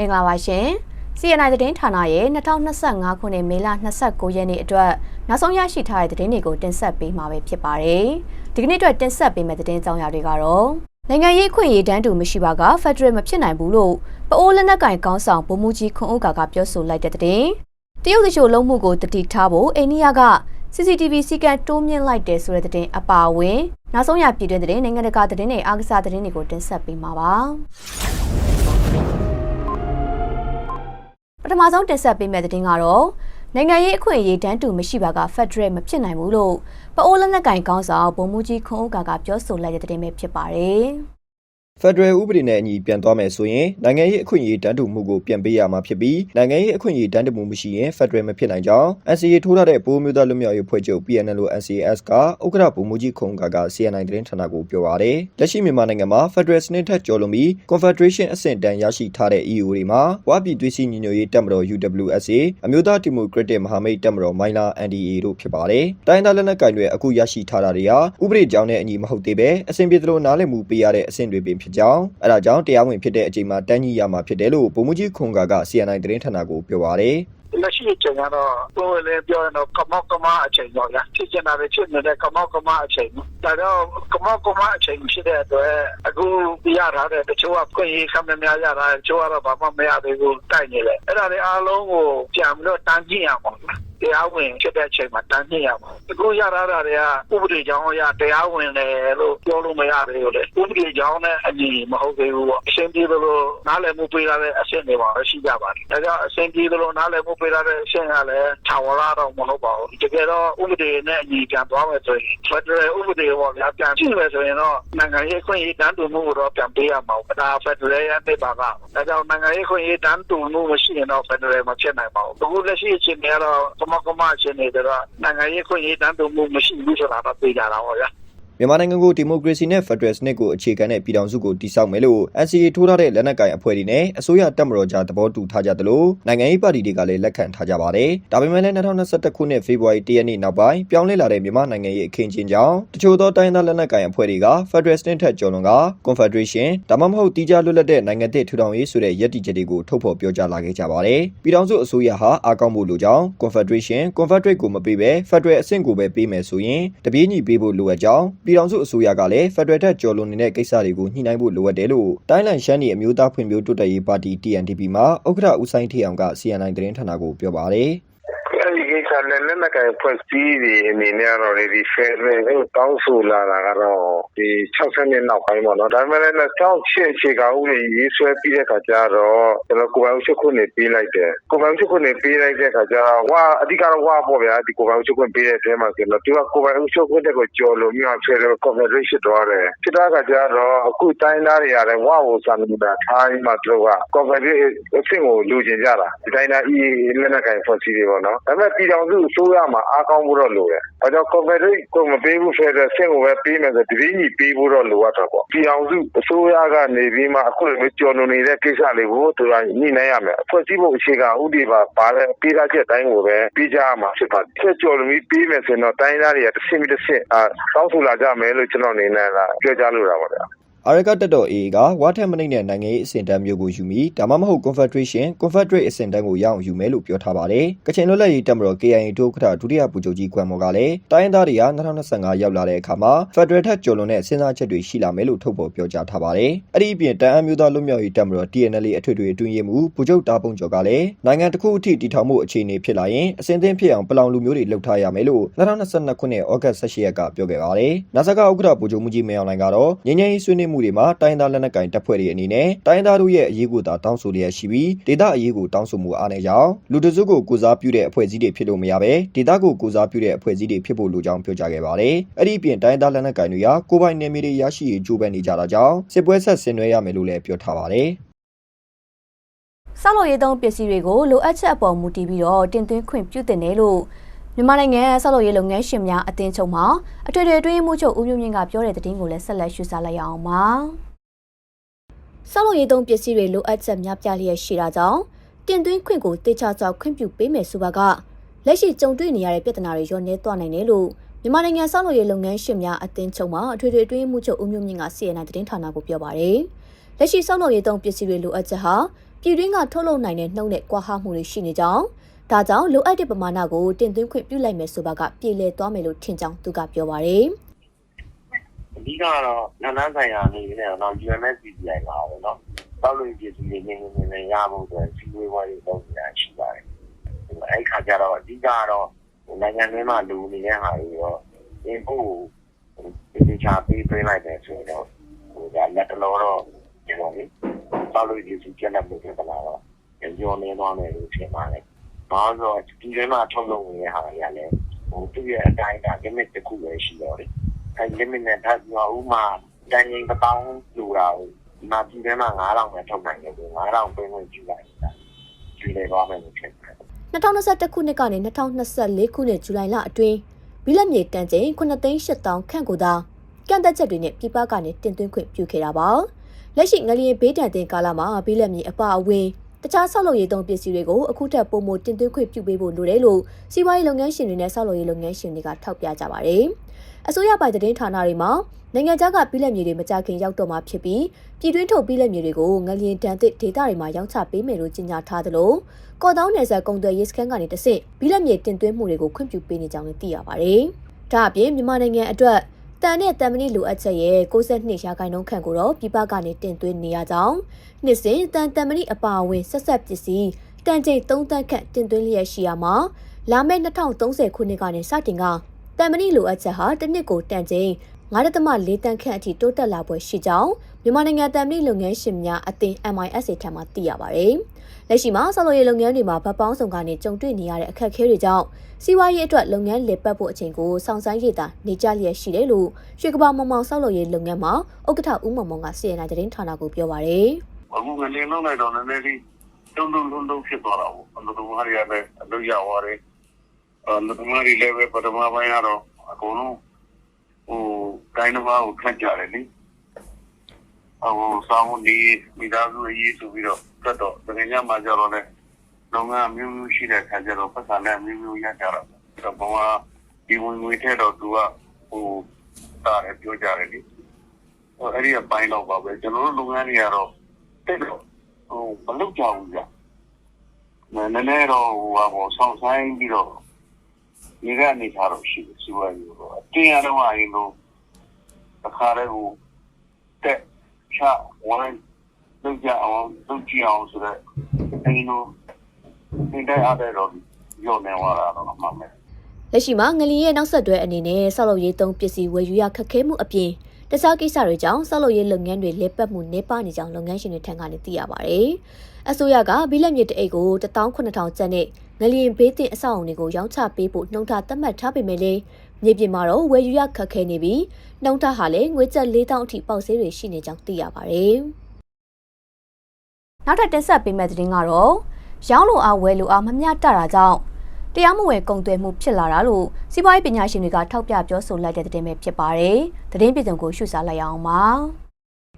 မင်္ဂလာပါရှင်။ CNI သတင်းဌာနရဲ့2025ခုနှစ်မေလ29ရက်နေ့အတွက်နောက်ဆုံးရရှိထားတဲ့သတင်းတွေကိုတင်ဆက်ပေးမှာပဲဖြစ်ပါတယ်။ဒီကနေ့အတွက်တင်ဆက်ပေးမယ့်သတင်းကြောင်းရာတွေကတော့နိုင်ငံရေးခွင့်ရေးတန်းတူမရှိပါကဖက်ဒရယ်မဖြစ်နိုင်ဘူးလို့ပအိုးလက်နက်ကင်ကောင်းဆောင်ဗိုလ်မှူးကြီးခွန်ဥက္ကာကပြောဆိုလိုက်တဲ့သတင်း။တရုတ်တချို့လုံးမှုကိုတတိထားဖို့အိန္ဒိယက CCTV စီကံတိုးမြင့်လိုက်တယ်ဆိုတဲ့သတင်းအပါအဝင်နောက်ဆုံးရပြည်တွင်းသတင်းနိုင်ငံတကာသတင်းတွေအားကစားသတင်းတွေကိုတင်ဆက်ပေးမှာပါ။ ပထမဆုံးတင်ဆက်ပေးမယ့်သတင်းကတော့နိုင်ငံရေးအခွင့်အရေးတန်းတူမရှိပါကဖက်ဒရယ်မဖြစ်နိုင်ဘူးလို့ပအိုးလက်နက်ကင်ကောင်းဆောင်ဗိုလ်မှူးကြီးခွန်ဥက္ကာကပြောဆိုလိုက်တဲ့သတင်းပဲဖြစ်ပါတယ်။ ဖက်ဒရယ်ဥပဒေနဲ့အညီပြန်သွားမယ်ဆိုရင်နိုင်ငံရေးအခွင့်အရေးတန်းတူမှုကိုပြန်ပေးရမှာဖြစ်ပြီးနိုင်ငံရေးအခွင့်အရေးတန်းတူမှုမရှိရင်ဖက်ဒရယ်မဖြစ်နိုင်ကြောင်း NCA ထိုးထားတဲ့ပိုးမျိုးသားလူမျိုးရေးဖွဲ့ချုပ် PNL NCS ကဥက္ကဋ္ဌဗိုလ်မှူးကြီးခုံကက CNI သတင်းဌာနကိုပြောပါရယ်လက်ရှိမြန်မာနိုင်ငံမှာဖက်ဒရယ်စနစ်ထက်ကျော်လွန်ပြီး Confederation အဆင့်တန်းရရှိထားတဲ့ EU တွေမှာဝါပြည်သွေးစည်းညီညွတ်ရေးတပ်မတော် UWSA အမျိုးသားဒီမိုကရက်တစ်မဟာမိတ်တပ်မတော်မိုင်းလာ NDA တို့ဖြစ်ပါတယ်တိုင်းသားလက်နက်ကိုင်တွေအခုရရှိထားတာတွေဟာဥပဒေကြောင်းနဲ့အညီမဟုတ်သေးပဲအဆင်ပြေသလိုနားလည်မှုပေးရတဲ့အဆင့်တွေပင်ဖြစ်ကြောင်းအဲဒါကြောင့်တရားဝင်ဖြစ်တဲ့အချိန်မှာတန်းကြီးရမှာဖြစ်တယ်လို့ဗိုလ်မှူးကြီးခွန်ကာက CNI သတင်းဌာနကိုပြောပါရယ်လက်ရှိအချိန်ကတော့ကိုယ်လည်းပြောရင်တော့ကမောက်ကမအချိန်တော့ရဖြစ်ချင်တာပဲဖြစ်နေတဲ့ကမောက်ကမအချိန်ဒါတော့ကမောက်ကမအချိန်ဖြစ်တဲ့အတွက်အခုပြရထားတဲ့တချို့ကခွင့်ရေးခံများရတာတချို့ကတော့ဘာမှမရသေးဘူးတိုက်နေတယ်အဲ့ဒါတွေအားလုံးကိုပြန်ပြီးတော့တန်းကြည့်ရမှာ တရားဝင်ဖြစ်တဲ့အချိန်မှာတန်းကြည့်ရမှာအခုရထားတာတွေကဥပဒေကြောင်းအရတရားဝင်တယ်လို့ပြောလို့မရသေးဘူးလေဥပဒေကြောင်းနဲ့အညီမဟုတ်သေးဘူးပေါ့အရှင်းပြေလို့နားလည်မှုပေးရတဲ့အဆင့်တွေပါရှိကြပါတယ်ဒါကြောင့်အရှင်းပြေလို့နားလည်မှုပေးရတဲ့အဆင့်ကလည်းထာဝရတော့မဟုတ်ပါဘူးတကယ်တော့ဥပဒေနဲ့အညီပြန်သွားမယ်ဆိုရင်ဖက်ဒရယ်ဥပဒေပေါ့ဗျာပြန်ကြည့်မယ်ဆိုရင်တော့နိုင်ငံရေးခွင့်ရေးတန်းတူမှုကိုတော့ပြန်ပေးရမှာပေါ့ဒါဖက်ဒရယ်ရဲ့နေပါကဒါကြောင့်နိုင်ငံရေးခွင့်ရေးတန်းတူမှုမရှိရင်တော့ဖက်ဒရယ်မဖြစ်နိုင်ပါဘူးအခုလက်ရှိအချိန်တွေကတော့ကမကမအချိန်တွေတော့နိုင်ငံရေးခွင့်ရေးတန်းတူမှုမရှိဘူးဆိုတာတော့သိကြတာပေါ့ဗျာ မြန်မာနိုင်ငံကိုဒီမိုကရေစီနဲ့ဖက်ဒရယ်စနစ်ကိုအခြေခံတဲ့ပြည်ထောင်စုကိုတည်ဆောက်မယ်လို့ NCA ထိုးထားတဲ့လက်နက်ကိုင်အဖွဲ့တွေနဲ့အစိုးရတပ်မတော်ကြားသဘောတူထားကြသလိုနိုင်ငံရေးပါတီတွေကလည်းလက်ခံထားကြပါတယ်။ဒါပေမဲ့လည်း2021ခုနှစ်ဖေဖော်ဝါရီလရက်နေ့နောက်ပိုင်းပြောင်းလဲလာတဲ့မြန်မာနိုင်ငံရဲ့အခင်းချင်းကြောင့်တချို့သောတိုင်းသားလက်နက်ကိုင်အဖွဲ့တွေကဖက်ဒရယ်စနစ်ထက်ကျော်လွန်က Confederation ဒါမှမဟုတ်တီးခြားလွတ်လပ်တဲ့နိုင်ငံသစ်ထူထောင်ရေးဆိုတဲ့ရည်တည်ချက်တွေကိုထုတ်ဖော်ပြောကြားလာခဲ့ကြပါတယ်။ပြည်ထောင်စုအစိုးရဟာအားကောင်းဖို့လိုကြောင်း Confederation Confederate ကိုမပေးဘဲဖက်ဒရယ်အဆင့်ကိုပဲပေးမယ်ဆိုရင်တပြေးညီပေးဖို့လိုအပ်ကြောင်းပြည်ထောင်စုအစိုးရကလည်းဖက်ဒရယ်ထက်ကျော်လွန်နေတဲ့ကိစ္စတွေကိုညှိနှိုင်းဖို့လိုအပ်တယ်လို့တိုင်းလန်ရှမ်းပြည်အမျိုးသားဖွံ့ဖြိုးတိုးတက်ရေးပါတီ TNDP မှာဥက္ကဋ္ဌဦးဆိုင်ထေအောင်က CNI သတင်းဌာနကိုပြောပါတယ် အဲဒီကိစ္စနဲ့လက်နက်ကင်ဖွဲ့စည်းတွေအနေနဲ့ကတော့ဒီဖယ်ရင်ကိုတောင်းဆိုလာတာကတော့ဒီ60နှစ်နောက်ပိုင်းပေါ့နော်ဒါပေမဲ့လည်း2008အခြေကဥပဒေရေးဆွဲပြီးတဲ့ခါကျတော့ကျွန်တော်ကိုယ်ပိုင်ချုပ်ခွင့်နေပေးလိုက်တယ်ကိုယ်ပိုင်ချုပ်ခွင့်နေပေးလိုက်တဲ့ခါကျတော့ဝါအဓိကတော့ဝါပေါ့ဗျာဒီကိုယ်ပိုင်ချုပ်ခွင့်ပေးတဲ့အထဲမှာဆိုတော့သူကကိုယ်ပိုင်ချုပ်ခွင့်တဲ့ကိုကြော်လို့မြောက်ဖယ်တော့ confederation တော့တယ်ဖြစ်တဲ့ခါကျတော့အခုတိုင်းသားတွေရတယ်ဝါကိုစာနေတာထားပြီးမှသူက confederation အဆင့်ကိုလူကျင်ကြတာဒီတိုင်းသား EA လက်နက်ကင်ဖွဲ့စည်းတွေပေါ့နော်ဒါပေမဲ့ပြည်တော်စုအစိုးရမှာအားကောင်းဖို့တော့လိုတယ်။ဘာကြောင့် confederate ကိုမပေးဘူးဆိုတော့ဆင့်ကိုပဲပေးမယ်ဆိုတပင်းကြီးပေးဖို့တော့လိုအပ်တော့ပေါ့။ပြည်တော်စုအစိုးရကနေပြီးမှအခုလိုကြော်လွန်နေတဲ့ကိစ္စလေးကိုသူကညှိနှိုင်းရမယ်။အဖွဲ့စည်းဖို့အခြေခံဥပဒေပါပါတဲ့ပေးထားချက်တိုင်းကိုပဲပြီးကြရမှာဖြစ်ပါတယ်။ဆက်ကြော်လွန်ပြီးပေးမယ်ဆိုရင်တော့တိုင်းသားတွေကတစ်ဆင့်ပြီးတစ်ဆင့်အာတောင်းဆိုလာကြမယ်လို့ကျွန်တော်အနေနဲ့ကပြောကြားလိုတာပါဗျာ။ အာရကတက်တော် AA ကဝါထက်မနိတ်နဲ့နိုင်ငံရေးအဆင့်တန်းမျိုးကိုယူပြီးဒါမှမဟုတ် Confederation Confederate အဆင့်တန်းကိုရအောင်ယူမယ်လို့ပြောထားပါတယ်။ကချင်လွတ်လပ်ရေးတပ်မတော် KIA ဒုက္ကဋ္ဌဒုတိယဗိုလ်ချုပ်ကြီးကွမ်မော်ကလည်းတိုင်းရင်းသားတွေက2025ရောက်လာတဲ့အခါမှာ Federal ထက်ကျော်လွန်တဲ့စဉ်းစားချက်တွေရှိလာမယ်လို့ထုတ်ဖော်ပြောကြားထားပါတယ်။အဲ့ဒီအပြင်တန်အမ်းမျိုးသားလွတ်မြောက်ရေးတပ်မတော် TNL အထွေထွေအတွင်းရေးမှူးဗိုလ်ချုပ်တာပုံကျော်ကလည်းနိုင်ငံတစ်ခုအထိတည်ထောင်မှုအခြေအနေဖြစ်လာရင်အစဉ်သင်းဖြစ်အောင်ပလောင်လူမျိုးတွေလှုပ်ထားရမယ်လို့2022ခုနှစ်ဩဂတ်18ရက်ကပြောခဲ့ပါတယ်။နာဆာကဥက္ကဋ္ဌဗိုလ်ချုပ်မှုကြီးမေအောင်လိုင်ကတော့ငြိမ်းချမ်းရေးဆွေးနွေးမှုတွေမှာတိုင်းသားလက်နက်ကင်တပ်ဖွဲ့တွေအနေနဲ့တိုင်းသားတို့ရဲ့အရေးကိုသာတောင်းဆိုလျက်ရှိပြီးဒေသအရေးကိုတောင်းဆိုမှုအားနည်းကြောင်းလူတစုကိုကိုစားပြုတဲ့အဖွဲ့အစည်းတွေဖြစ်လို့မရဘဲဒေသကိုကိုစားပြုတဲ့အဖွဲ့အစည်းတွေဖြစ်ဖို့လိုကြောင်းပြောကြားခဲ့ပါတယ်။အဲ့ဒီအပြင်တိုင်းသားလက်နက်ကင်တွေဟာကိုယ်ပိုင်နယ်မြေတွေရရှိရေးကြိုးပမ်းနေကြတာကြောင့်စစ်ပွဲဆက်ဆင်နွှဲရမယ်လို့လည်းပြောထားပါတယ်။ဆောက်လုပ်ရေးသုံးပစ္စည်းတွေကိုလိုအပ်ချက်အပေါ်မူတည်ပြီးတော့တင်သွင်းခွင့်ပြုတင်တယ်လို့ မြန်မာနိုင်ငံဆောက်လုပ်ရေးလုပ်ငန်းရှင်များအသင်းချုပ်မှအထွေထွေအတွင်းမှုချုပ်ဦးမျိုးမြင့်ကပြောတဲ့သတင်းကိုလည်းဆက်လက်ရှုစားလိုက်ရအောင်ပါ။ဆောက်လုပ်ရေးသုံးပစ္စည်းတွေလိုအပ်ချက်များပြားလျက်ရှိတာကြောင့်တင်သွင်းခွင့်ကိုတေချာစွာခွင့်ပြုပေးမယ်ဆိုပါကလက်ရှိကြုံတွေ့နေရတဲ့ပြဿနာတွေရောနေသွားနိုင်တယ်လို့မြန်မာနိုင်ငံဆောက်လုပ်ရေးလုပ်ငန်းရှင်များအသင်းချုပ်မှအထွေထွေအတွင်းမှုချုပ်ဦးမျိုးမြင့်က CNN သတင်းဌာနကိုပြောပါတယ်။လက်ရှိဆောက်လုပ်ရေးသုံးပစ္စည်းတွေလိုအပ်ချက်ဟာပြည်တွင်းကထုတ်လုပ်နိုင်တဲ့နှုန်းနဲ့ကွာဟမှုတွေရှိနေကြောင်း ဒါကြောင့်လိုအပ်တဲ့ပမာဏကိုတင်သွင်းခွင့်ပြုလိုက်မယ်ဆိုပါကပြည်လည်သွားမယ်လို့ထင်ကြောင်းသူကပြောပါတယ် အဓိကတော့နန်းနန်းဆိုင်ရာအနေနဲ့တော့ UNSCCI ပါပဲเนาะတောက်လို့ပြည်သူတွေနေနေနေရဖို့အတွက်စီဝေးဝါးတွေလုပ်နေတာရှိပါတယ်အဲ့ခါကျတော့အဓိကတော့နိုင်ငံတွင်းမှာလူနေတဲ့ဟာတွေရောအင်းဖို့ဒီချာပေးပေးလိုက်တယ်ဆိုတော့ဟိုဒါလက်တလောတော့ဒီလိုလေတောက်လို့ပြည်သူကျန်တဲ့မှုတွေကတော့ညောနေသွားမယ်လို့ထင်ပါတယ်။ ဘာလို့ဆိုဒီထဲမှာထုတ်လုပ်နေတဲ့ဟာတွေကလည်းဟိုသူ့ရဲ့အတိုင်းအတာ limit တစ်ခုပဲရှိတော့တယ်။အဲ limit နဲ့ထပ်ပြီးတော့ဥမာတန်ရင်တစ်ပေါင်းလူတာကိုဒီမှာပြည်ထဲမှာ9000ပဲထုတ်နိုင်တယ်ဆို9000ပြင်ဝင်ကြည့်လိုက်တာကြည့်လေပါမယ်လို့ဖြစ်တယ်2021ခုနှစ်ကနေ2024ခုနှစ်ဇူလိုင်လအတွင်းဘီလက်မြေတန်ချိန်9,800ခန့်ကိုသာကန့်သက်ချက်တွေနဲ့ပြည်ပကနေတင်သွင်းခွင့်ပြုခဲ့တာပါလက်ရှိငလျင်ဘေးဒဏ်တင်ကာလမှာဘီလက်မြေအပအဝင် တခြားဆောက်လုပ်ရေးသုံးပစ္စည်းတွေကိုအခုထက်ပိုမိုတင်သွင်းခွင့်ပြုပေးဖို့လိုတယ်လို့စီးပွားရေးလုပ်ငန်းရှင်တွေနဲ့ဆောက်လုပ်ရေးလုပ်ငန်းရှင်တွေကထောက်ပြကြပါတယ်အစိုးရပိုင်သတင်းဌာနတွေမှာနိုင်ငံခြားကပြည်လက်မြေတွေမကြခင်ရောက်တော့မှာဖြစ်ပြီးပြည်တွင်းထုတ်ပြည်လက်မြေတွေကိုငလျင်တန်သစ်ဒေသတွေမှာရောင်းချပေးမယ်လို့ကြေညာထားသလိုကော့တောင်းနယ်စပ်ကုံသွယ်ရေးစခန်းကနေတဆင့်ပြည်လက်မြေတင်သွင်းမှုတွေကိုခွင့်ပြုပေးနေကြောင်းလည်းသိရပါတယ်။ဒါအပြင်မြန်မာနိုင်ငံအတွက် တန်နဲ့တန်မဏိလိုအပ်ချက်ရဲ့62ရာခိုင်နှုန်းခန့်ကိုတော့ပြည်ပကနေတင်သွင်းနေရကြောင်းနှစ်စဉ်တန်တန်မဏိအပါအဝင်ဆက်ဆက်ပစ္စည်းတန်ချိန်3တန်းခန့်တင်သွင်းလျက်ရှိရမှာလာမယ့်2030ခုနှစ်ကနေစတင်ကတန်မဏိလိုအပ်ချက်ဟာတစ်နှစ်ကိုတန်ချိန်9.4တန်းခန့်အထိတိုးတက်လာပွဲရှိကြောင်း မြန်မာနိုင်ငံတန်မဏိလုပ်ငန်းရှင်များအသင်း MISA ထံမှသိရပါတယ်။လက်ရှိမှာဆောက်လုပ်ရေးလုပ်ငန်းတွေမှာဗတ်ပေါင်းဆောင်ကနေကြုံတွေ့နေရတဲ့အခက်အခဲတွေကြောင့်စီးပွားရေးအတွက်လုပ်ငန်းလည်ပတ်ဖို့အချိန်ကိုစောင့်ဆိုင်းရတာနေကြလျက်ရှိတယ်လို့ရွှေကဘာမောင်မောင်ဆောက်လုပ်ရေးလုပ်ငန်းမှာဥက္ကဋ္ဌဦးမောင်မောင်ကစီရင်နိုင်တဲ့ဌာနကိုပြောပါရယ်အခုငလင်းလုံးလိုက်တော့နည်းနည်းလေးတုံတုံတုံတုံဖြစ်သွားတာပေါ့အလုပ်သမားတွေကလည်းအလုပ်ရသွားတယ်အလုပ်သမားတွေလည်းပဲပထမပိုင်းကတော့အကုန်လုံးဟိုတိုင်းတစ်ပါးကိုခက်ကြတယ်လေ ဟိုစောင်းဒီမိသားစုအရေးဆိုပြီးတော့တက်တော့တကယ်ညမှာကြတော့လည်းလုပ်ငန်းအမျိုးမျိုးရှိတဲ့ခါကျတော့ပတ်စံနဲ့အမျိုးမျိုးရကြတာတော့ဘဝဒီဝင်ငွေထဲတော့သူကဟိုတားတယ်ပြောကြတယ်လေဟိုအဲ့ဒီအပိုင်းတော့ပါပဲကျွန်တော်တို့လုပ်ငန်းတွေကတော့တိတ်တော့ဟိုမလုပ်ကြဘူးကြာနည်းနည်းတော့ဟိုဟာပေါ့ဆောင်းဆိုင်ပြီးတော့ဒီကနေထားတော့ရှိတယ်စီဝါရီတော့အတင်းရတော့အရင်လို့အခါရဲဟိုတက် ချဝိုင်းလုပ်ကြအောင်လုပ်ကြည့်အောင်ဆိုတော့အရင်လို့ဒီတိုင်းအားတဲ့တော့ရောနေသွားတာတော့မှမယ်လက်ရှိမှာငလျင်ရဲ့နောက်ဆက်တွဲအနေနဲ့ဆောက်လုပ်ရေးသုံးပစ္စည်းဝယ်ယူရခက်ခဲမှုအပြင်တခြားကိစ္စတွေကြောင့်ဆောက်လုပ်ရေးလုပ်ငန်းတွေလက်ပတ်မှုနှေးပါနေကြောင်းလုပ်ငန်းရှင်တွေထံကနေသိရပါတယ်။အစိုးရကဘီလက်မြေတအိတ်ကို18000ကျပ်နဲ့ငလျင်ဘေးတင်အဆောက်အုံတွေကိုရောင်းချပေးဖို့နှုံထားသတ်မှတ်ထားပေမဲ့လည်းမြေပြင်မှာတော့ဝယ်ယူရခက်ခဲနေပြီး နှုံထားဟာလည်းငွေကျပ်4000အထိပေါက်ဈေးတွေရှိနေကြောင်းသိရပါတယ်။နောက်ထပ်တင်ဆက်ပေးမယ့်သတင်းကတော့ရောင်းလိုအားဝယ်လိုအားမမျှတတာကြောင့်တရားမဝင်ကုန်သွယ်မှုဖြစ်လာတာလို့စီးပွားရေးပညာရှင်တွေကထောက်ပြပြောဆိုလိုက်တဲ့သတင်းပဲဖြစ်ပါတယ်။သတင်းပြည်စုံကိုရှုစားလိုက်အောင်ပါ။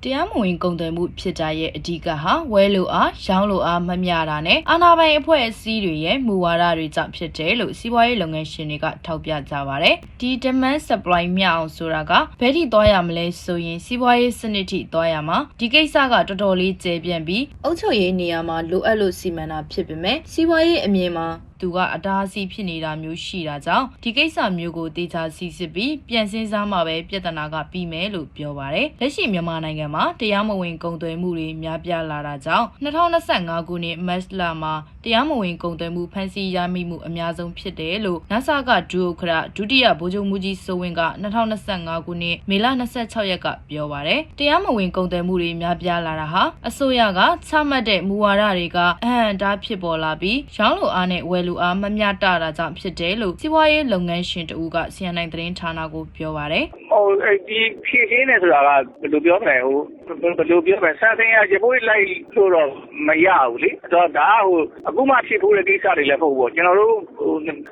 တရားမဝင်ကုန်သွယ်မှုဖြစ်တာရဲ့အဓိကဟာဝဲလိုအားရောင်းလိုအားမမျှတာနဲ့အာဏာပိုင်အဖွဲ့အစည်းတွေရဲ့မူဝါဒတွေကြောင့်ဖြစ်တယ်လို့စီးပွားရေးလုပ်ငန်းရှင်တွေကထောက်ပြကြပါတယ်။ဒီ demand supply မျှအောင်ဆိုတာကဘယ်ထိသွားရမလဲဆိုရင်စီးပွားရေးစနစ်ထိသွားရမှာဒီကိစ္စကတော်တော်လေးကျေပြန့်ပြီးအုပ်ချုပ်ရေးနေရာမှာလိုအပ်လို့စီမံတာဖြစ်ပေမဲ့စီးပွားရေးအမြင်မှာ သူကအတားအဆီးဖြစ်နေတာမျိုးရှိတာကြောင့်ဒီကိစ္စမျိုးကိုတေချာစီစစ်ပြီးပြန်စင်းစားမှပဲပြဿနာကပြီးမယ်လို့ပြောပါတယ်။လက်ရှိမြန်မာနိုင်ငံမှာတရားမဝင်ကုန်သွယ်မှုတွေများပြားလာတာကြောင့်2025ခုနှစ်မတ်လမှာ တရားမဝင်ကုန်သွယ်မှုဖမ်းဆီးရမိမှုအများဆုံးဖြစ်တယ်လို့ NASA ကဒုဥက္ကဋ္ဌဒုတိယဗိုလ်ချုပ်မှုကြီးစိုးဝင်းက2025ခုနှစ်မေလ26ရက်ကပြောပါတယ်။တရားမဝင်ကုန်သွယ်မှုတွေများပြားလာတာဟာအစိုးရကချမှတ်တဲ့မူဝါဒတွေကအဟံအတားဖြစ်ပေါ်လာပြီးရောင်းလိုအားနဲ့ဝယ်လိုအားမမျှတတာကြောင့်ဖြစ်တယ်လို့စီးပွားရေးလုပ်ငန်းရှင်တဦးက CNN သတင်းဌာနကိုပြောပါတယ်ဟိုဒီဖြည့်ရှင်းနေဆိုတာကဘယ်လိုပြောမလဲဟိုဘယ်လိုပြောမလဲဆန်ဆင်းရရပိုးလိုက်လို့တော့မရဘူးလေအဲ့တော့ဒါကဟိုအခုမှဖြစ်ဖို့တဲ့ကိစ္စတွေလည်းမဟုတ်ဘူးကျွန်တော်တို့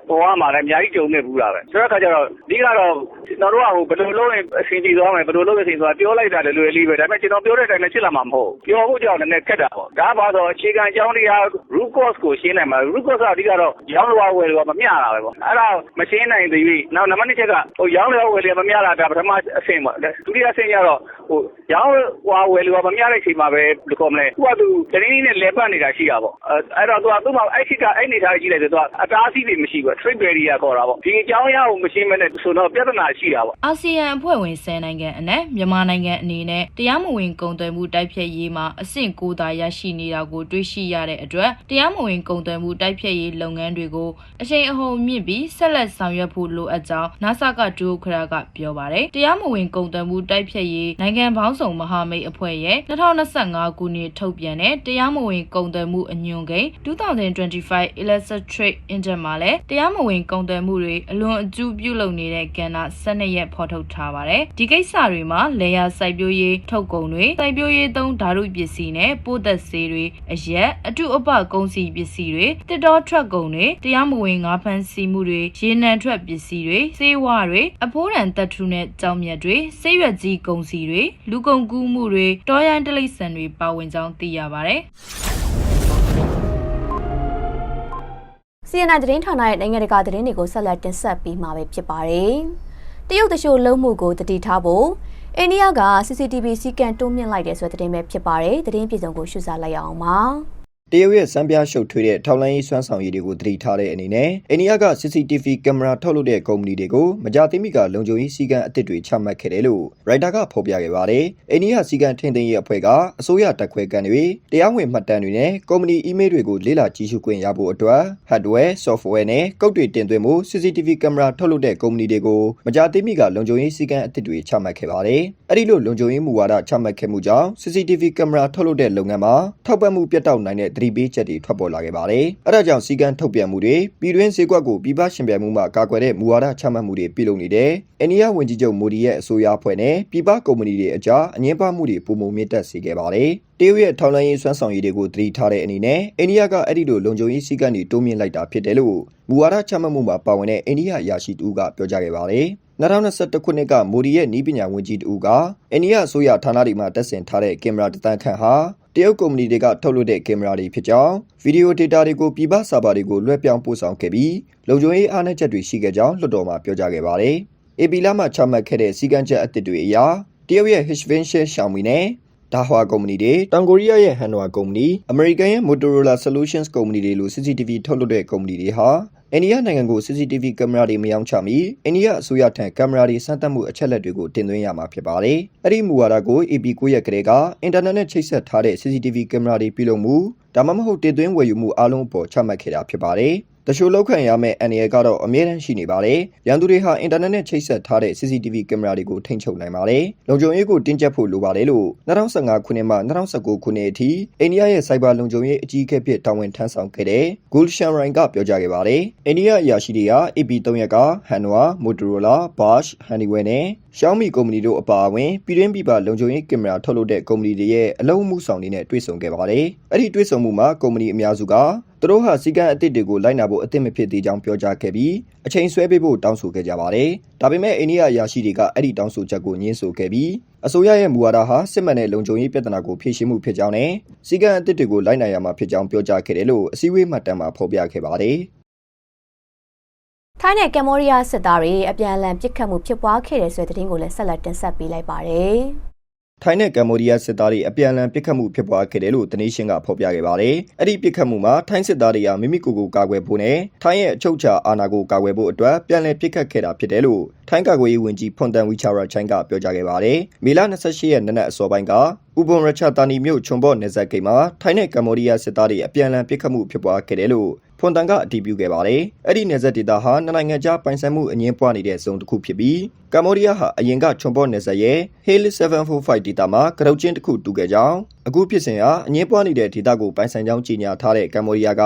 ဟိုဘဝမှာလည်းအများကြီးကြုံနေဘူးလားပဲဆိုတော့အခါကျတော့ဒီကတော့ကျွန်တော်တို့ကဟိုဘယ်လိုလုပ်ရင်အဆင်ပြေသွားမလဲဘယ်လိုလုပ်ရင်အဆင်သွားပြောလိုက်တာလည်းလွယ်လေးပဲဒါပေမဲ့ကျွန်တော်ပြောတဲ့အတိုင်းလည်းဖြစ်လာမှာမဟုတ်ပြောဖို့ကြောင့်လည်းခက်တာပေါ့ဒါကဘာလို့အခြေခံအကြောင်းတရား root cause ကိုရှင်းနိုင်မှာ root cause ကအဓိကတော့ရောင်းလို့ဝယ်လို့မမျှတာပဲပေါ့အဲ့ဒါမရှင်းနိုင်သေးဘူးနောက်နံပါတ်2ချက်ကဟိုရောင်းလို့ဝယ်လို့မမျှတာဒါပထမအဆင့်ပေါ့ဒုတိယအဆင့်ကျတော့ဟိုရောင်းဟွာဝယ်လို့ကမမျှတဲ့အချိန်မှာပဲဘယ်လိုခေါ်မလဲသူကသူတရင်းလေးနဲ့လဲပတ်နေတာရှိတာပေါ့အဲအဲ့တော့သူကသူ့မှာအဲ့ခိကအဲ့နေထားကြီးလိုက်ဆိုသူကအတားအဆီးတွေမရှိဘူး trade barrier ခေါ်တာပေါ့ဒီအကြောင်းအရာကိုမရှိမနဲ့ဆိုတော့ပြဿနာရှိတာပေါ့အာဆီယံအဖွဲ့ဝင်10နိုင်ငံအနက်မြန်မာနိုင်ငံအနေနဲ့တရားမဝင်ကုန်သွယ်မှုတိုက်ဖျက်ရေးမှာအဆင့်9သာရရှိနေတာကိုတွေ့ရှိရတဲ့အတွက်တရားမဝင်ကုန်သွယ်မှုတိုက်ဖျက်ရေးလုပ်ငန်းတွေကိုအချိန်အဟုန်မြင့်ပြီးဆက်လက်ဆောင်ရွက်ဖို့လိုအပ်ကြောင်း NASA ကဒုခရကပြောပါတယ်။တရားမဝင်ကုန်သွယ်မှုတိုက်ဖျက်ရေးနိုင်ငံပေါင်းစုံမဟာမိတ်အဖွဲ့ရဲ့2025ခုနှစ်ထုတ်ပြန်တဲ့တရားမဝင်ကုန်သွယ်မှုအညွှန်းကိန်း2025 Illicit Trade Index မှာလည်းတရားမဝင်ကုန်သွယ်မှုတွေအလွန်အကျူးပြုလုပ်နေတဲ့ကဏ္ဍ12ရက်ဖော်ထုတ်ထားပါတယ်။ဒီကိစ္စတွေမှာလေယာစိုက်ပျိုးရေးထုတ်ကုန်တွေစိုက်ပျိုးရေးသုံးဓာတုပစ္စည်းနဲ့ပိုးသက်ဆေးတွေအရက်အတုအပကုန်စည်ပစ္စည်းတွေတစ်တော်ထွက်ကုန်တွေတရားမဝင်ငါးဖမ်းဆီးမှုတွေရေနံထွက်ပစ္စည်းတွေစေဝါတွေအဖိုးတန်တပ်ထုနဲ့ကြောင်မြတ်တွေဆေးရွက်ကြီးကုန်စည်တွေလူကုန်ကူးမှုတွေတောရိုင်းတိရစ္ဆာန်တွေပါဝင်ကြောင်းသိရပါတယ်။ CNN သတင်းဌာနရဲ့နိုင်ငံတကာသတင်းတွေကိုဆက်လက်တင်ဆက်ပေးမှာပဲဖြစ်ပါတယ်။တရုတ်တရှို့လုံးမှုကိုတတိထားဖို့အိန္ဒိယက CCTV စီကံတိုးမြင့်လိုက်တယ်ဆိုတဲ့သတင်းပဲဖြစ်ပါတယ်။သတင်းပြည်စုံကိုရှုစားလိုက်ရအောင်ပါ။ တရုတ်ရဲ့စံပြရှုပ်ထွေးတဲ့ထောက်လိုင်းရေးစွမ်းဆောင်ရည်တွေကိုသတိထားတဲ့အနေနဲ့အိန္ဒိယက CCTV ကင်မရာထုတ်လုပ်တဲ့ကုမ္ပဏီတွေကိုမကြာသေးမီကလုံခြုံရေးစည်းကမ်းအသစ်တွေချမှတ်ခဲ့တယ်လို့ရိုက်တာကဖော်ပြခဲ့ပါတယ်။အိန္ဒိယစည်းကမ်းထင်သိမ်းရေးအဖွဲ့ကအစိုးရတက်ခွဲကန်တွေတရားဝင်မှတ်တမ်းတွေနဲ့ကုမ္ပဏီအီးမေးလ်တွေကိုလေ့လာကြည့်ရှုခွင့်ရဖို့အတွက် hardware, software နဲ့ကုတ်တွေတင်သွင်းမှု CCTV ကင်မရာထုတ်လုပ်တဲ့ကုမ္ပဏီတွေကိုမကြာသေးမီကလုံခြုံရေးစည်းကမ်းအသစ်တွေချမှတ်ခဲ့ပါတယ်။အဲ့ဒီလိုလုံခြုံရေးမူဝါဒချမှတ်ခဲ့မှုကြောင့် CCTV ကင်မရာထုတ်လုပ်တဲ့လုပ်ငန်းမှာထောက်ပံ့မှုပြတ်တောက်နိုင်တဲ့သတိပေးချက်တွေထွက်ပေါ်လာခဲ့ပါတယ်။အဲဒါကြောင့်စီကံထုတ်ပြန်မှုတွေပြည်တွင်းဈေးကွက်ကိုပြည်ပရှင်ပြိုင်မှုမှကာကွယ်တဲ့မူဝါဒချမှတ်မှုတွေပြုလုပ်နေတဲ့အိန္ဒိယဝန်ကြီးချုပ်မိုဒီရဲ့အစိုးရအဖွဲ့နဲ့ပြည်ပကုမ္ပဏီတွေအကြားအငင်းပွားမှုတွေပုံပုံမြင့်တက်စေခဲ့ပါတယ်။တရုတ်ရဲ့ထောက်လှမ်းရေးစွမ်းဆောင်ရည်တွေကိုသတိထားတဲ့အနေနဲ့အိန္ဒိယကအဲ့ဒီလိုလုံခြုံရေးစည်းကမ်းတွေတိုးမြင့်လိုက်တာဖြစ်တယ်လို့မူဝါဒချမှတ်မှုမှာပါဝင်တဲ့အိန္ဒိယအရာရှိတူကပြောကြားခဲ့ပါတယ်။2021ခုနှစ်ကမိုဒီရဲ့နီးပညာဝန်ကြီးတူကအိန္ဒိယအစိုးရဌာနတွေမှာတက်ဆင်ထားတဲ့ကင်မရာတစ်သန်းခန့်ဟာ တရုတ်ကုမ္ပဏီတွေကထုတ်လုပ်တဲ့ကင်မရာတွေဖြစ်ကြောင်းဗီဒီယိုဒေတာတွေကိုပြည်ပဆာဗာတွေကိုလွှဲပြောင်းပို့ဆောင်ခဲ့ပြီးလုံခြုံရေးအားနည်းချက်တွေရှိခဲ့ကြောင်းလွှတ်တော်မှာပြောကြားခဲ့ပါတယ်။ AP လာမှချမှတ်ခဲ့တဲ့စီကံချက်အသစ်တွေအရတရုတ်ရဲ့ Hishvision Xiaomi နဲ့ဒါဟွာကုမ္ပဏီတွေတောင်ကိုရီးယားရဲ့ Hanwha ကုမ္ပဏီအမေရိကန်ရဲ့ Motorola Solutions ကုမ္ပဏီတွေလို CCTV ထုတ်လုပ်တဲ့ကုမ္ပဏီတွေဟာ အိန္ဒိယနိုင်ငံကို CCTV ကင်မရာတွေမရောင်းချမီအိန္ဒိယအစိုးရထံကင်မရာတွေစမ်းသပ်မှုအချက်အလက်တွေကိုတင်သွင်းရမှာဖြစ်ပါတယ်။အဲ့ဒီမူဝါဒကို AP 9ရက်ကလေးကအင်တာနက်နဲ့ချိတ်ဆက်ထားတဲ့ CCTV ကင်မရာတွေပြုလုပ်မှုဒါမှမဟုတ်တင်သွင်းဝယ်ယူမှုအားလုံးအပေါ်ချမှတ်ခဲ့တာဖြစ်ပါတယ်။ တချို့လောက်ခံရမယ့်အန်ရကတော့အမြဲတမ်းရှိနေပါတယ်။ရန်သူတွေဟာအင်တာနက်နဲ့ချိတ်ဆက်ထားတဲ့ CCTV ကင်မရာတွေကိုထိန်းချုပ်နိုင်ပါတယ်။လုံခြုံရေးကိုတင်းကျပ်ဖို့လိုပါတယ်လို့2015ခုနှစ်မှ2019ခုနှစ်အထိအိန္ဒိယရဲ့စိုက်ဘာလုံခြုံရေးအကြီးအကဲဖြစ်တာဝန်ထမ်းဆောင်ခဲ့တဲ့ Gulshan Rai ကပြောကြားခဲ့ပါတယ်။အိန္ဒိယအရာရှိတွေက AP 3 ရက်က Hanwha, Motorola, Bosch, Honeywell နဲ့ Xiaomi ကုမ္ပဏီတို့အပါအဝင်ပြည်တွင်းပြည်ပလုံခြုံရေးကင်မရာထုတ်လုပ်တဲ့ကုမ္ပဏီတွေရဲ့အလုံးမှုဆောင်တွေနဲ့တွေ့ဆုံခဲ့ပါတယ်။အဲ့ဒီတွေ့ဆုံမှုမှာကုမ္ပဏီအများစုကသူတို့ဟာစီကံအသစ်တွေကိုလိုက်နာဖို့အသင့်မဖြစ်သေးကြောင်းပြောကြားခဲ့ပြီးအချိန်ဆွဲပေးဖို့တောင်းဆိုခဲ့ကြပါတယ်။ဒါပေမဲ့အိန္ဒိယအရာရှိတွေကအဲ့ဒီတောင်းဆိုချက်ကိုညှင်းဆိုခဲ့ပြီးအစိုးရရဲ့မူဝါဒဟာစစ်မှန်တဲ့လုံခြုံရေးပြဿနာကိုဖြေရှင်းမှုဖြစ်ကြောင်းနဲ့စီကံအသစ်တွေကိုလိုက်နိုင်ရမှာဖြစ်ကြောင်းပြောကြားခဲ့တယ်လို့အစည်းအဝေးမှတ်တမ်းမှာဖော်ပြခဲ့ပါတယ်။ ထိုင်းနဲ့ကမ်ဘောဒီးယားစစ်သားတွေအပြန်အလှန်ပစ်ခတ်မှုဖြစ်ပွားခဲ့တဲ့ဆိုတဲ့သတင်းကိုလည်းဆက်လက်တင်ဆက်ပေးလိုက်ပါတယ်။ထိုင်းနဲ့ကမ်ဘောဒီးယားစစ်သားတွေအပြန်အလှန်ပစ်ခတ်မှုဖြစ်ပွားခဲ့တယ်လို့တနည်းရှင်းကဖော်ပြခဲ့ပါတယ်။အဲ့ဒီပစ်ခတ်မှုမှာထိုင်းစစ်သားတွေကမိမိကိုယ်ကိုကာကွယ်ဖို့နဲ့ထိုင်းရဲ့အချုပ်အခြာအာဏာကိုကာကွယ်ဖို့အတွက်ပြန်လည်ပစ်ခတ်ခဲ့တာဖြစ်တယ်လို့ထိုင်းကာကွယ်ရေးဝန်ကြီးဖွန်တန်ဝီချာရာချိုင်းကပြောကြားခဲ့ပါတယ်။မေလ28ရက်နေ့နက်အစောပိုင်းကဥပုံရချတာနီမြို့ချွန်ဘော့နေဇက်ဂိတ်မှာထိုင်းနဲ့ကမ်ဘောဒီးယားစစ်သားတွေအပြန်အလှန်ပစ်ခတ်မှုဖြစ်ပွားခဲ့တယ်လို့ ဖွန်တန်ကအတည်ပြုခဲ့ပါတယ်။အဲ့ဒီနေဆက်ဒေတာဟာနှစ်နိုင်ငံကြားပိုင်ဆိုင်မှုအငင်းပွားနေတဲ့ဇုံတစ်ခုဖြစ်ပြီးကမ္ဘောဒီးယားဟာအရင်ကချွန်ဘော့နေဆက်ရဲ့ Hail 745ဒေတာမှာကရုတ်ချင်းတစ်ခုတူခဲ့ကြောင်းအခုဖြစ်စဉ်ဟာအငင်းပွားနေတဲ့ဒေတာကိုပိုင်ဆိုင်ကြောင်းကြေညာထားတဲ့ကမ္ဘောဒီးယားက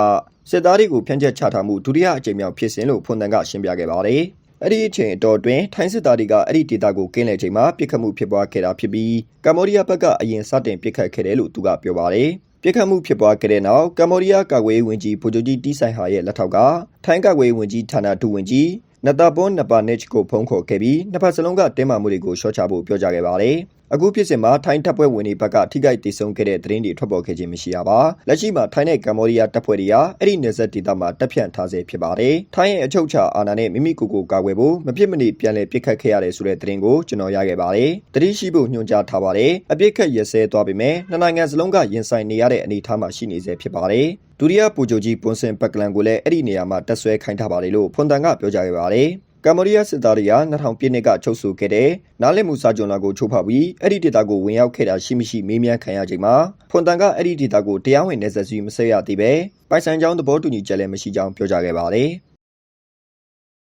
စစ်သားတွေကိုဖြန့်ကျက်ချထားမှုဒုတိယအကြိမ်မြောက်ဖြစ်စဉ်လို့ဖွန်တန်ကရှင်းပြခဲ့ပါတယ်။အဲ့ဒီအချိန်အတော်အတွင်းထိုင်းစစ်သားတွေကအဲ့ဒီဒေတာကိုကင်းလဲချိန်မှာပြစ်ခတ်မှုဖြစ်ပွားခဲ့တာဖြစ်ပြီးကမ္ဘောဒီးယားဘက်ကအရင်စတင်ပြစ်ခတ်ခဲ့တယ်လို့သူကပြောပါတယ်။ ပြစ်ခတ်မှုဖြစ်ပွားခဲ့တဲ့နောက်ကမ္ဘောဒီးယားကာကွယ်ရေးဝန်ကြီးဗိုလ်ချုပ်ကြီးတီးဆိုင်ဟာရဲ့လက်ထောက်ကထိုင်းကာကွယ်ရေးဝန်ကြီးဌာနဒုဝန်ကြီး နတာပွန်နပါနစ်ကိုဖုံးခေါ်ခဲ့ပြီးနှစ်ဖက်စလုံးကတင်းမာမှုတွေကိုရှော့ချဖို့ပြောကြားခဲ့ပါတယ်။အခုဖြစ်စဉ်မှာထိုင်းတပ်ဖွဲ့ဝင်တွေဘက်ကထိခိုက်ဒေဆုံးခဲ့တဲ့သတင်းတွေထွက်ပေါ်ခဲ့ခြင်းမရှိရပါ။လက်ရှိမှာထိုင်းနဲ့ကမ္ဘောဒီးယားတပ်ဖွဲ့တွေကအဲ့ဒီနယ်စပ်ဒေသမှာတပ်ဖြန့်ထားဆဲဖြစ်ပါတယ်။ထိုင်းရဲ့အချုပ်အခြာအာဏာနဲ့မိမိကိုယ်ကိုကာကွယ်ဖို့မဖြစ်မနေပြန်လည်ပစ်ခတ်ခဲ့ရတယ်ဆိုတဲ့သတင်းကိုကျွန်တော်ရခဲ့ပါတယ်။တတိရှိဖို့ညွှန်ကြားထားပါတယ်။အပြစ်ခတ်ရစဲသွားပေမဲ့နှစ်နိုင်ငံစလုံးကရင်ဆိုင်နေရတဲ့အနေအထားမှာရှိနေဆဲဖြစ်ပါတယ်။ ဒုတိယပူဂျိုကြီးပွန်စင်ပက်ကလန်ကိုလည်းအဲ့ဒီနေရာမှာတက်ဆွဲခိုင်းထားပါတယ်လို့ဖွန်တန်ကပြောကြားခဲ့ပါတယ်။ကမ္ဘောဒီးယားစစ်သားတွေက2000ပြည့်နှစ်ကချုပ်ဆိုခဲ့တဲ့နားလည်မှုစာချုပ်လာကိုချိုးဖောက်ပြီးအဲ့ဒီဒေသကိုဝင်ရောက်ခဲ့တာရှိမရှိမေးမြန်းခံရချိန်မှာဖွန်တန်ကအဲ့ဒီဒေသကိုတရားဝင်နေဆက်စီမဆက်ရသေးပဲပိုင်ဆိုင်ကြောင်းသဘောတူညီချက်လည်းမရှိကြောင်းပြောကြားခဲ့ပါတယ်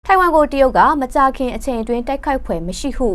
ထိုင်ဝမ်ကိုတရုတ်ကမကြာခင်အချိန်အတွင်းတိုက်ခိုက်ဖွယ်မရှိဟု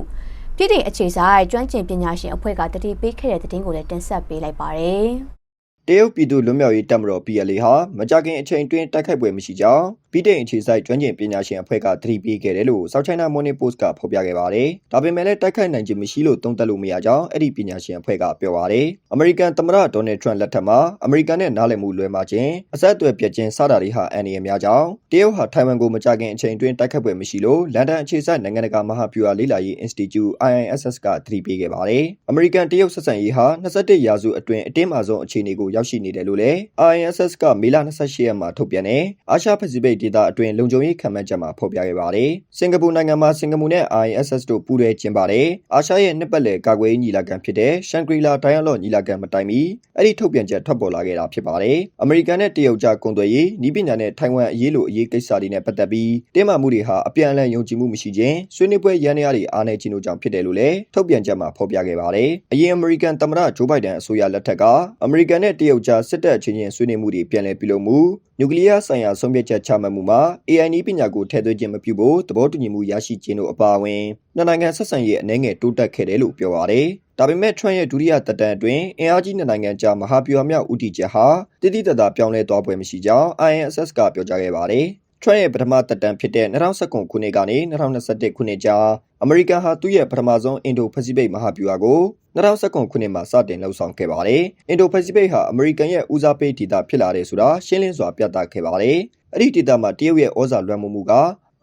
ပြည်ထောင်အခြေဆိုင်ကျွမ်းကျင်ပညာရှင်အဖွဲ့ကတတိပေးခဲ့တဲ့သတင်းကိုလည်းတင်ဆက်ပေးလိုက်ပါတယ်။ တရုတ်ပြည်သူ့လွတ်မြောက်ရေးတပ်မတော် PLA ဟာ မကြာခင်အချိန်တွင်း တိုက်ခိုက်ပွဲမရှိကြောင်း ပြည်ထောင်အခြေစိုက်ကျွမ်းကျင်ပညာရှင်အဖွဲ့ကသတိပေးခဲ့တယ်လို့ South China Morning Post ကဖော်ပြခဲ့ပါတယ်။ဒါပေမဲ့လည်းတိုက်ခိုက်နိုင်ခြင်းမရှိလို့သုံးသပ်လို့မရကြောင်းအဲ့ဒီပညာရှင်အဖွဲ့ကပြောပါတယ်။အမေရိကန်သမ္မတဒေါ်နယ်ထရန့်လက်ထက်မှာအမေရိကန်နဲ့နားလည်မှုလွဲမှာခြင်းအဆက်အသွယ်ပြတ်ခြင်းစတာတွေဟာအန္တရာယ်များကြောင်းတရုတ်ဟာထိုင်ဝမ်ကိုမကြာခင်အချိန်တွင်းတိုက်ခိုက်ပွဲမရှိလို့လန်ဒန်အခြေစိုက်နိုင်ငံတကာမဟာဗျူဟာလေ့လာရေး Institute IISS ကသတိပေးခဲ့ပါတယ်။အမေရိကန်တရုတ်ဆက်ဆံရေးဟာ21ရာစုအတွင်းအတင်းမာဆုံးအခြေအနေကိုရောက်ရှိနေတယ်လို့လည်း IISS ကမေလ28ရက်မှာထုတ်ပြန်တဲ့အာရှပစိဖိတ်ဒေသအတွင်းလုံခြုံရေးခံမှန်းချက်မှာဖော်ပြခဲ့ပါတယ်။စင်ကာပူနိုင်ငံမှာစင်ကာပူနဲ့ IISS တို့ပူးတွဲကျင်းပတဲ့အာရှရဲ့နှစ်ပတ်လည်ကာကွယ်ရေးညီလာခံဖြစ်တဲ့ Shangri-La Dialogue ညီလာခံမတိုင်မီအဲ့ဒီထုတ်ပြန်ချက်ထွက်ပေါ်လာခဲ့တာဖြစ်ပါတယ်။အမေရိကန်နဲ့တရုတ်ကြားကုန်သွယ်ရေးဤပညာနဲ့ထိုင်ဝမ်အရေးလိုအရေးကိစ္စတွေနဲ့ပတ်သက်ပြီးတင်းမာမှုတွေဟာအပြန်အလှန်ယုံကြည်မှုမရှိခြင်းဆွေးနွေးပွဲရန်ရာတွေအားနည်းခြင်းတို့ကြောင့်ဖြစ်တယ်လို့လည်းထုတ်ပြန်ချက်မှာဖော်ပြခဲ့ပါတယ်။အရင်အမေရိကန်သမ္မတဂျိုးဘိုင်ဒန်အစိုးရလက်ထက်ကအမေရိကန်နဲ့တရုတ်ကြားစစ်တပ်ချင်းချင်းဆွေးနွေးမှုတွေပြန်လည်ပြုလုပ်မှု နျူကလ িয়ার ဆိုင်ရာဆုံးဖြတ်ချက်ချမှတ်မှုမှာ AI နည်းပညာကိုထည့်သွင်းခြင်းမပြုဖို့သဘောတူညီမှုရရှိခြင်းတို့အပါအဝင်နှစ်နိုင်ငံဆက်ဆံရေးအနေငယ်တိုးတက်ခဲ့တယ်လို့ပြောပါတယ်။ဒါပေမဲ့ Trump ရဲ့ဒုတိယသက်တမ်းအတွင်းအင်အားကြီးနှစ်နိုင်ငံကြားမဟာဗျူဟာမြောက်ဦးတည်ချက်ဟာတည်တည်တသာပြောင်းလဲသွားပွဲမရှိကြောင်း INSS ကပြောကြားခဲ့ပါတယ်။ Trump ရဲ့ပထမသက်တမ်းဖြစ်တဲ့2019ခုနှစ်ကနေ2021ခုနှစ်ကြားအမေရိကန်ဟာသူ့ရဲ့ပထမဆုံးအင်ဒိုပစိဖိတ်မဟာဗျူဟာကို2019ခုနှစ်မှာစတင်လှုပ်ဆောင်ခဲ့ပါတယ်။အင်ဒိုပစိဖိတ်ဟာအမေရိကန်ရဲ့ဦးစားပေးဒေသဖြစ်လာတယ်ဆိုတာရှင်းလင်းစွာပြသခဲ့ပါတယ်။အဲ့ဒီဒေသမှာတရုတ်ရဲ့ဩဇာလွှမ်းမိုးမှုက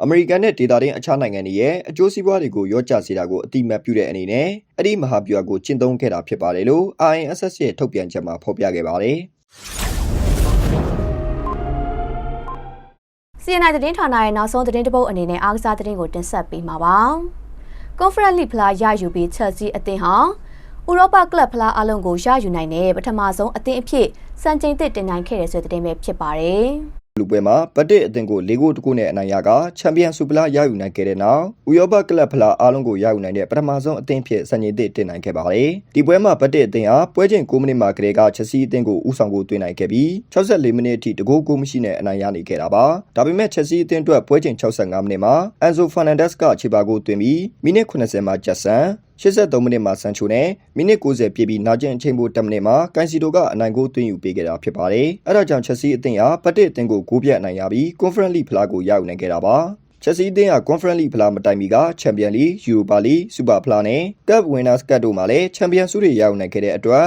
အမေရိကန်နဲ့ဒေသတွင်းအခြားနိုင်ငံတွေရဲ့အကျိုးစီးပွားတွေကိုရော့ကျစေတာကိုအတိမတ်ပြုတဲ့အနေနဲ့အဲ့ဒီမဟာဗျူဟာကိုကျင့်သုံးခဲ့တာဖြစ်ပါတယ်လို့ INSS ရဲ့ထုတ်ပြန်ချက်မှာဖော်ပြခဲ့ပါတယ်။ CNI သတင်းဌာနရဲ့နောက်ဆုံးသတင်းတပုတ်အနေနဲ့အားကစားသတင်းကိုတင်ဆက်ပေးမှာပါ။ Conference League ဖလားရယူပြီး Chelsea အသင်းဟာဥရောပကလပ်ဖလားအလုံးကိုရယူနိုင်တဲ့ပထမဆုံးအသင်းအဖြစ်စံချိန်သစ်တင်နိုင်ခဲ့တဲ့ဆိုတဲ့သတင်းပဲဖြစ်ပါတယ်။ လူပွဲမှာဗတ်တစ်အသင်းကို၄ဂိုးတကူနဲ့အနိုင်ရကချန်ပီယံဆူပလာရယူနိုင်ခဲ့တဲ့နောက်ဥရောပကလပ်ဖလားအားလုံးကိုရယူနိုင်တဲ့ပထမဆုံးအသင်းဖြစ်စံချိန်သစ်တင်နိုင်ခဲ့ပါတယ်။ဒီပွဲမှာဗတ်တစ်အသင်းဟာပွဲချိန်9မိနစ်မှာကလေးကချက်စီအသင်းကိုဥဆောင်ကိုတွင်းနိုင်ခဲ့ပြီး64မိနစ်အထိတကိုးကိုမရှိနဲ့အနိုင်ရနေခဲ့တာပါ။ဒါပေမဲ့ချက်စီအသင်းအတွက်ပွဲချိန်65မိနစ်မှာအန်ဆိုဖာနန်ဒက်စ်ကခြေပါကိုတွင်းပြီးမိနစ်80မှာဂျက်ဆန် 83မိနစ်မှာဆန်ချိုနဲ့မိနစ်90ပြည့်ပြီးနာကျင်အချိန်ပို10မိနစ်မှာကန်စီတိုကအနိုင်ကိုသွင်းယူပေးခဲ့တာဖြစ်ပါတယ်။အဲဒါကြောင့်ချက်စီအသင်းဟာပတ်တစ်အသင်းကိုဂိုးပြတ်အနိုင်ရပြီး Conference League ဖလားကိုရယူနိုင်ခဲ့တာပါ။ချက်စီအသင်းဟာ Conference League ဖလားမတိုင်မီက Champions League, Europa League, Super ဖလားနဲ့ Cup Winners' Cup တို့မှာလည်း Champions ဆုတွေရယူနိုင်ခဲ့တဲ့အတွက်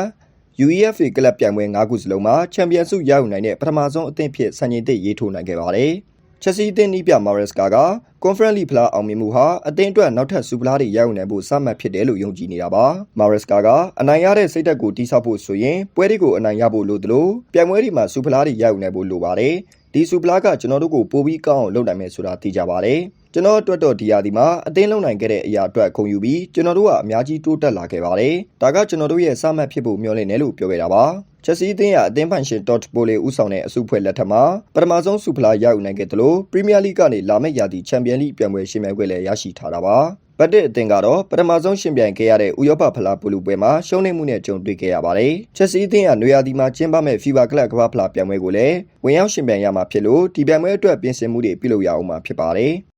UEFA ကလပ်ပြိုင်ပွဲ၅ခုစလုံးမှာချန်ပီယံဆုရယူနိုင်တဲ့ပထမဆုံးအသင်းဖြစ်စံချိန်သစ်ရေးထိုးနိုင်ခဲ့ပါတယ်။ ချက်စီအသင်းနီးပြမာရက်စကာက Conference League ဖလားအောင်မြင်မှုဟာအသင်းအတွက်နောက်ထပ်စူပလာတွေရယူနိုင်ဖို့စမှတ်ဖြစ်တယ်လို့ယုံကြည်နေတာပါ။မာရက်စကာကအနိုင်ရတဲ့စိတ်သက်ကိုတိစောက်ဖို့ဆိုရင်ပွဲတွေကိုအနိုင်ရဖို့လိုသလိုပြိုင်ပွဲတွေမှာစူပလာတွေရယူနိုင်ဖို့လိုပါတယ်။ဒီစူပလာကကျွန်တော်တို့ကိုပိုပြီးကောင်းအောင်လုပ်နိုင်မယ်ဆိုတာသိကြပါတယ်။ ကျွန်တော်အတွက်တော့ဒီရာဒီမှာအသင်းလုံးနိုင်ခဲ့တဲ့အရာအတွက်ခုံယူပြီးကျွန်တော်တို့ကအများကြီးတိုးတက်လာခဲ့ပါတယ်။ဒါကကျွန်တော်တို့ရဲ့စမှတ်ဖြစ်ဖို့မျှော်လင့်တယ်လို့ပြောခဲ့တာပါ။ချက်စီအသင်းကအသင်းဖန်ရှင်တော့ပိုလေဦးဆောင်တဲ့အစုဖွဲ့လက်ထက်မှာပထမဆုံးစူဖလာရယူနိုင်ခဲ့တယ်လို့ပရီးမီးယားလိကနေလာမယ့်ရာသီချန်ပီယံလိပြိုင်ပွဲရှင်ပြိုင်ခွင့်လည်းရရှိထားတာပါ။ဘတ်တစ်အသင်းကတော့ပထမဆုံးရှင်ပြိုင်ခဲ့ရတဲ့ဥရောပဖလားပူလူပွဲမှာရှုံးနိမ့်မှုနဲ့ကြုံတွေ့ခဲ့ရပါတယ်။ချက်စီအသင်းကနွေရာသီမှာကျင်းပမဲ့ဖီဗာကလပ်ကမ္ဘာဖလားပြိုင်ပွဲကိုလည်းဝင်ရောက်ရှင်ပြိုင်ရမှာဖြစ်လို့ဒီပြိုင်ပွဲအတွက်ပြင်ဆင်မှုတွေပြုလုပ်ရအောင်မှာဖြစ်ပါတယ်။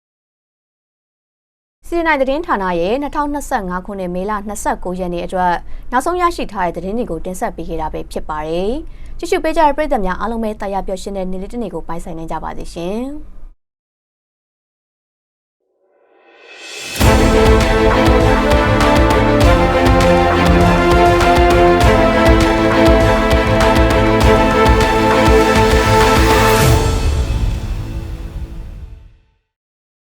စီနိုင်သတင်းဌာနရဲ့2025ခုနှစ်မေလ29ရက်နေ့အတွက်နောက်ဆုံးရရှိထားတဲ့သတင်းတွေကိုတင်ဆက်ပေးခဲ့တာပဲဖြစ်ပါတယ်။ကြည့်ရှုပေးကြတဲ့ပရိသတ်များအားလုံးပဲတာယာပျော်ရွှင်တဲ့နေ့လေးတစ်နေ့ကိုပိုင်ဆိုင်နိုင်ကြပါစေရှင်။